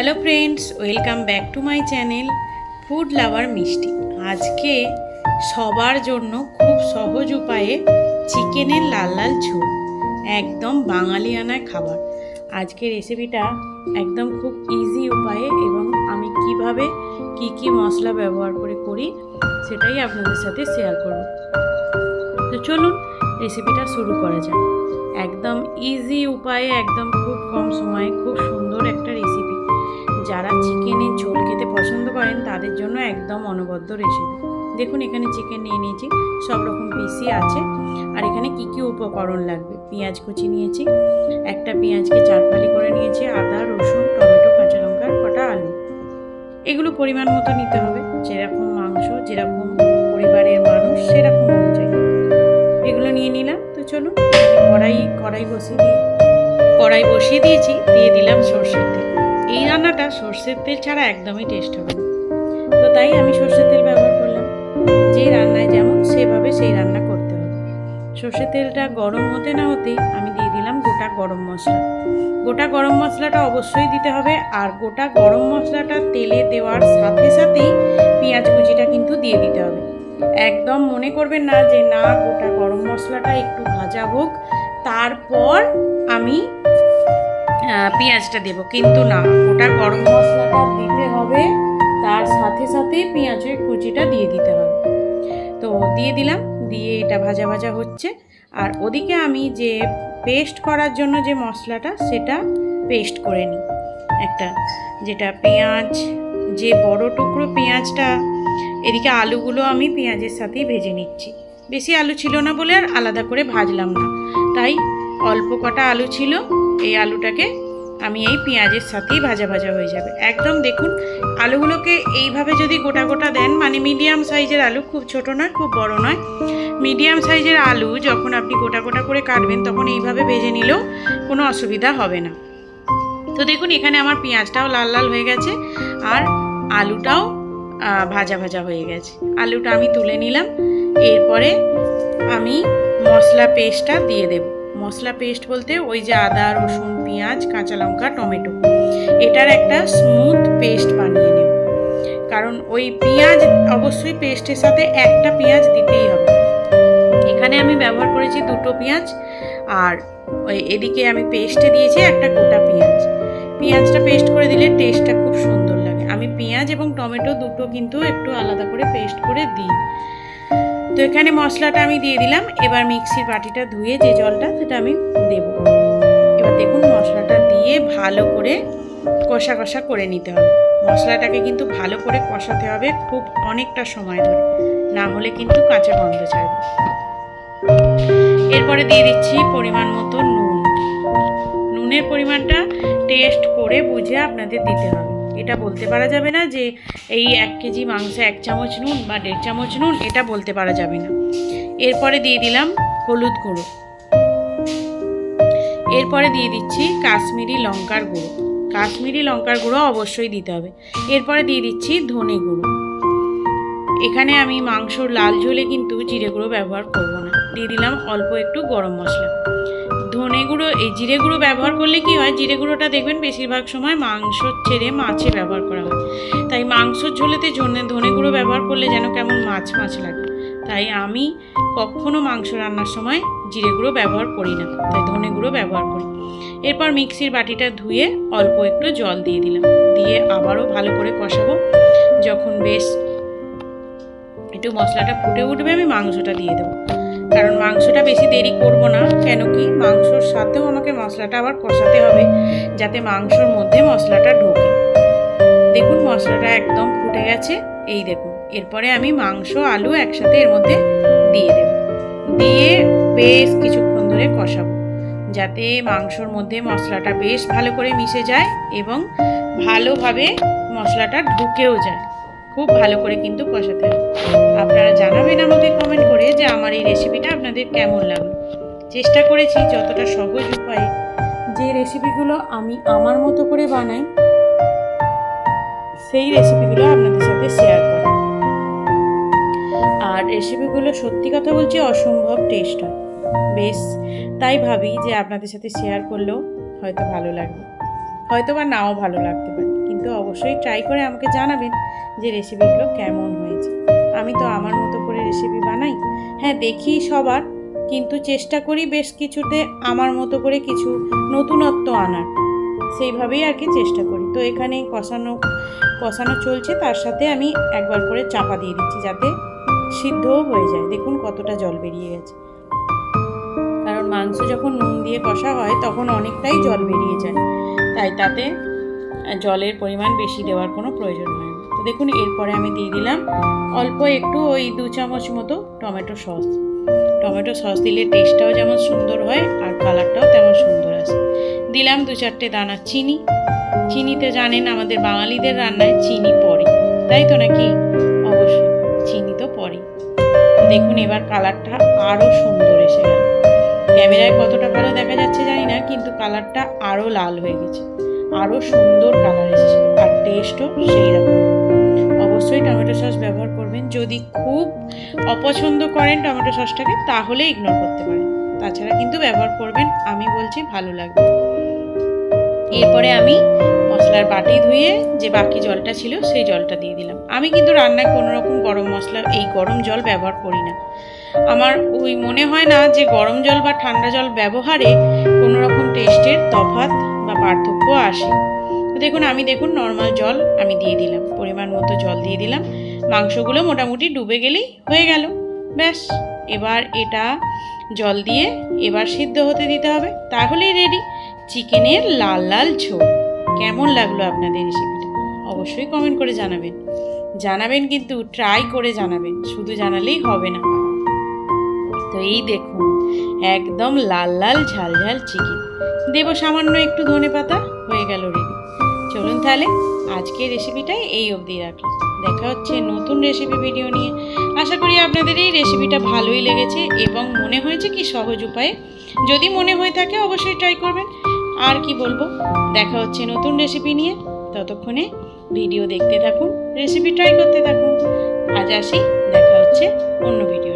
Hello friends welcome back to my channel food lover মিষ্টি আজকে সবার জন্য খুব সহজ উপায়ে চিকেনের লাল লাল ঝোল, একদম বাঙালিয়ানায় খাবার। আজকে রেসিপিটা একদম খুব ইজি উপায়ে এবং আমি কীভাবে কি কি মশলা ব্যবহার করে করি সেটাই আপনাদের সাথে শেয়ার করব। তো চলুন রেসিপিটা শুরু করা যাক। একদম ইজি উপায়ে, একদম খুব কম সময়ে, খুব সুন্দর একটা যারা চিকেনের ঝোল খেতে পছন্দ করেন, তাদের জন্য একদম অনবদ্য রেসিপি দেখুন, এখানে চিকেন নিয়ে নিয়েছি, সব রকম পিসি আছে। আর এখানে কি কি উপকরণ লাগবে? পেঁয়াজ কুচি নিয়েছি, একটা পেঁয়াজকে চার ফালি করে নিয়েছি, আদা, রসুন, টমেটো, কাঁচা লঙ্কা কটা আলু। এগুলো পরিমাণ মতো নিতে হবে। যেরকম মাংস, যেরকম পরিবারের মানুষ, সেরকম অনুযায়ী। এগুলো নিয়ে নিলাম। তো চলুন কড়াই কড়াই বসিয়ে দিয়ে কড়াই বসিয়ে দিয়েছি, দিয়ে দিলাম সর্ষের তেল। এই রান্নাটা সর্ষের তেল ছাড়া একদমই টেস্ট হবে তো তাই আমি সর্ষের তেল ব্যবহার করলাম। যে রান্নায় যেমন সেভাবে সেই রান্না করতে হবে। সর্ষের তেলটা গরম হতে না হতেই আমি দিয়ে দিলাম গোটা গরম মশলা। গোটা গরম মশলাটা অবশ্যই দিতে হবে আর গোটা গরম মশলাটা তেলে দেওয়ার সাথে সাথেই পেঁয়াজ কুচিটা কিন্তু দিয়ে দিতে হবে। একদম মনে করবেন না যে না, গোটা গরম মশলাটা একটু ভাজা হোক। তারপর আমি পেঁয়াজটা দেব, কিন্তু না গোটা গরম মশলাটা দিতে হবে, তার সাথে সাথে পেঁয়াজের কুচিটা দিয়ে দিতে হবে। তো দিয়ে দিলাম, দিয়ে এটা ভাজা ভাজা হচ্ছে। আর ওদিকে আমি যে পেস্ট করার জন্য যে মশলাটা, সেটা পেস্ট করে নিই। একটা, যেটা পেঁয়াজ, যে বড় টুকরো পেঁয়াজটা, এদিকে আলুগুলো আমি পেঁয়াজের সাথেই ভেজে নিচ্ছি। বেশি আলু ছিল না বলে আর আলাদা করে ভাজলাম না। তাই অল্প কটা আলু ছিল এই আলুটাকে আমি এই পেঁয়াজের সাথেই ভাজা ভাজা হয়ে যাবে। একদম দেখুন, আলুগুলোকে এইভাবে যদি গোটা গোটা দেন মানে মিডিয়াম সাইজের আলু, খুব ছোট নয়, খুব বড় নয়। মিডিয়াম সাইজের আলু যখন আপনি গোটা গোটা করে কাটবেন, তখন এইভাবে ভেজে নিলেও কোনো অসুবিধা হবে না। তো দেখুন, এখানে আমার পেঁয়াজটাও লাল লাল হয়ে গেছে, আর আলুটাও ভাজা ভাজা হয়ে গেছে। আলুটা আমি তুলে নিলাম, এরপরে আমি মশলা পেস্টটা দিয়ে দেব। মশলা পেস্ট বলতে ওই যে আদা, রসুন, পেঁয়াজ, কাঁচা লঙ্কা, টমেটো। এটার একটা স্মুথ পেস্ট বানিয়ে নেব। কারণ ওই পেঁয়াজ অবশ্যই পেস্টের সাথে একটা পেঁয়াজ দিতেই হবে। এখানে আমি ব্যবহার করেছি দুটো পেঁয়াজ আর ওই এদিকে আমি পেস্টে দিয়েছি একটা গোটা পেঁয়াজ। পেঁয়াজটা পেস্ট করে দিলে টেস্টটা খুব সুন্দর লাগে। আমি পেঁয়াজ এবং টমেটো দুটো কিন্তু একটু আলাদা করে পেস্ট করে দিই। তো এখানে মশলাটা আমি দিয়ে দিলাম। এবার মিক্সির বাটিটা ধুয়ে যে জলটা, সেটা আমি দেব। এবার দেখুন মশলাটা দিয়ে ভালো করে কষা কষা করে নিতে হবে। মশলাটাকে কিন্তু ভালো করে কষাতে হবে খুব অনেকটা সময় ধরে। না হলে কিন্তু কাঁচা গন্ধ ছাড়বে। এরপরে দিয়ে দিচ্ছি পরিমাণ মতো নুন। নুনের পরিমাণটা টেস্ট করে বুঝে আপনাদের দিতে হবে। এটা বলতে পারা যাবে না যে এই এক কেজি মাংসে এক চামচ নুন বা দেড় চামচ নুন, এটা বলতে পারা যাবে না। এরপরে দিয়ে দিলাম হলুদ গুঁড়ো। এরপরে দিয়ে দিচ্ছি কাশ্মীরি লঙ্কার গুঁড়ো। কাশ্মীরি লঙ্কার গুঁড়ো অবশ্যই দিতে হবে। এরপরে দিয়ে দিচ্ছি ধনে গুঁড়ো। এখানে আমি মাংসর লাল ঝোলে কিন্তু জিরে গুঁড়ো ব্যবহার করব না। দিয়ে দিলাম অল্প একটু গরম মশলা। ধনে গুঁড়ো, এই জিরে গুঁড়ো ব্যবহার করলে কি হয়? জিরে গুঁড়োটা দেখবেন বেশিরভাগ সময় মাংস ছেড়ে মাছে ব্যবহার করা হয়। তাই মাংসর ঝোলেতে ধনে ধনে গুঁড়ো ব্যবহার করলে যেন কেমন মাছ মাছ লাগে। তাই আমি কখনো মাংস রান্নার সময় জিরে গুঁড়ো ব্যবহার করি না। তাই ধনে গুঁড়ো ব্যবহার করি। এরপর মিক্সির বাটিটা ধুয়ে অল্প একটু জল দিয়ে দিলাম। দিয়ে আবারও ভালো করে কষাবো। যখন বেশ একটু মশলাটা ফুটে উঠবে, আমি মাংসটা দিয়ে দেবো। কারণ মাংসটা বেশি দেরি করব না, কেন কি মাংসর সাথেও আমাকে মশলাটা আবার কষাতে হবে, যাতে মাংসর মধ্যে মশলাটা ঢোকে। দেখুন মশলাটা একদম ফুটে গেছে, এই দেখুন, এরপরে আমি মাংস, আলু একসাথে এর মধ্যে দিয়ে দেব। দিয়ে বেশ কিছুক্ষণ ধরে কষাবো, যাতে মাংসর মধ্যে মশলাটা বেশ ভালো করে মিশে যায় এবং ভালোভাবে মশলাটা ঢুকেও যায়। খুব ভালো করে কিন্তু কষাতে হবে। আপনারা জানাবেন আমাকে কমেন্ট করে যে আমার এই রেসিপিটা আপনাদের কেমন লাগল। চেষ্টা করেছি যতটা সহজ উপায়ে। যে রেসিপিগুলো আমি আমার মতো করে বানাই, সেই রেসিপিগুলো আপনাদের সাথে শেয়ার করা। আর রেসিপিগুলো সত্যি কথা বলছি অসম্ভব টেস্ট হয়। বেশ, তাই ভাবি যে আপনাদের সাথে শেয়ার করলেও হয়তো ভালো লাগবে। হয়তো বা নাও ভালো লাগতে পারে। কিন্তু অবশ্যই ট্রাই করে আমাকে জানাবেন যে রেসিপিগুলো কেমন হয়েছে। আমি তো আমার মতো করে রেসিপি বানাই। হ্যাঁ দেখি সবার, কিন্তু চেষ্টা করি বেশ কিছুতে আমার মতো করে কিছু নতুনত্ব আনার। সেইভাবেই আর কি চেষ্টা করি। তো এখানে কষানো কষানো চলছে, তার সাথে আমি একবার করে চাপা দিয়ে দিচ্ছি যাতে সিদ্ধও হয়ে যায়। দেখুন কতটা জল বেরিয়ে গেছে। কারণ মাংস যখন নুন দিয়ে কষা হয়, তখন অনেকটাই জল বেরিয়ে যায়। তাই তাতে জলের পরিমাণ বেশি দেওয়ার কোনো প্রয়োজন হয় না। তো দেখুন, এরপরে আমি দিয়ে দিলাম অল্প একটু ওই দু চামচ মতো টমেটো সস। টমেটো সস দিলে টেস্টটাও যেমন সুন্দর হয় আর কালারটাও তেমন সুন্দর আসে দিলাম দু চারটে দানা চিনি। চিনিতে জানেন, আমাদের বাঙালিদের রান্নায় চিনি পড়ে। তাই তো নাকি? অবশ্যই, চিনি তো পড়ে দেখুন, এবার কালারটা আরও সুন্দর এসে গেল। ক্যামেরায় কতটা ভালো দেখা যাচ্ছে জানি না, কিন্তু কালারটা আরও লাল হয়ে গেছে। আরও সুন্দর কালার এসেছে আর টেস্টও সেই রকম অবশ্যই টমেটো সস ব্যবহার করবেন। যদি খুব অপছন্দ করেন টমেটো সসটাকে তাহলে ইগনোর করতে পারেন। তাছাড়া কিন্তু ব্যবহার করবেন, আমি বলছি ভালো লাগবে। এরপরে আমি মশলার বাটি ধুয়ে যে বাকি জলটা ছিল, সেই জলটা দিয়ে দিলাম। আমি কিন্তু রান্নায় কোনো রকম গরম মশলা, এই গরম জল ব্যবহার করি না। আমার ওই মনে হয় না যে গরম জল বা ঠান্ডা জল ব্যবহারে কোনো রকম টেস্টের তফাৎ তো দেখুন, আমি দেখুন নর্মাল জল আমি দিয়ে দিলাম। পরিমাণ মতো জল দিয়ে দিলাম। মাংসগুলো মোটামুটি ডুবে গেলেই হয়ে গেল। ব্যাস, এবার এটা জল দিয়ে এবার সিদ্ধ হতে দিতে হবে। তাহলেই রেডি চিকেনের লাল লাল ঝোল। কেমন লাগল আপনাদের রেসিপিটা অবশ্যই কমেন্ট করে জানাবেন। জানাবেন কিন্তু ট্রাই করে জানাবেন। শুধু জানালেই হবে না। তো এই দেখুন, একদম লাল লাল ঝাল ঝাল চিকেন। দেবো সামান্য একটু ধনে পাতা, হয়ে গেল রেডি চলুন তাহলে আজকের রেসিপিটাই এই অবধি রাখলাম। দেখা হচ্ছে নতুন রেসিপি ভিডিও নিয়ে। আশা করি আপনাদের এই রেসিপিটা ভালোই লেগেছে এবং মনে হয়েছে কি সহজ উপায়ে। যদি মনে হয়ে থাকে অবশ্যই ট্রাই করবেন। আর কি বলব? দেখা হচ্ছে নতুন রেসিপি নিয়ে। ততক্ষণে ভিডিও দেখতে থাকুন রেসিপি ট্রাই করতে থাকুন। আজ আসি, দেখা হচ্ছে অন্য ভিডিও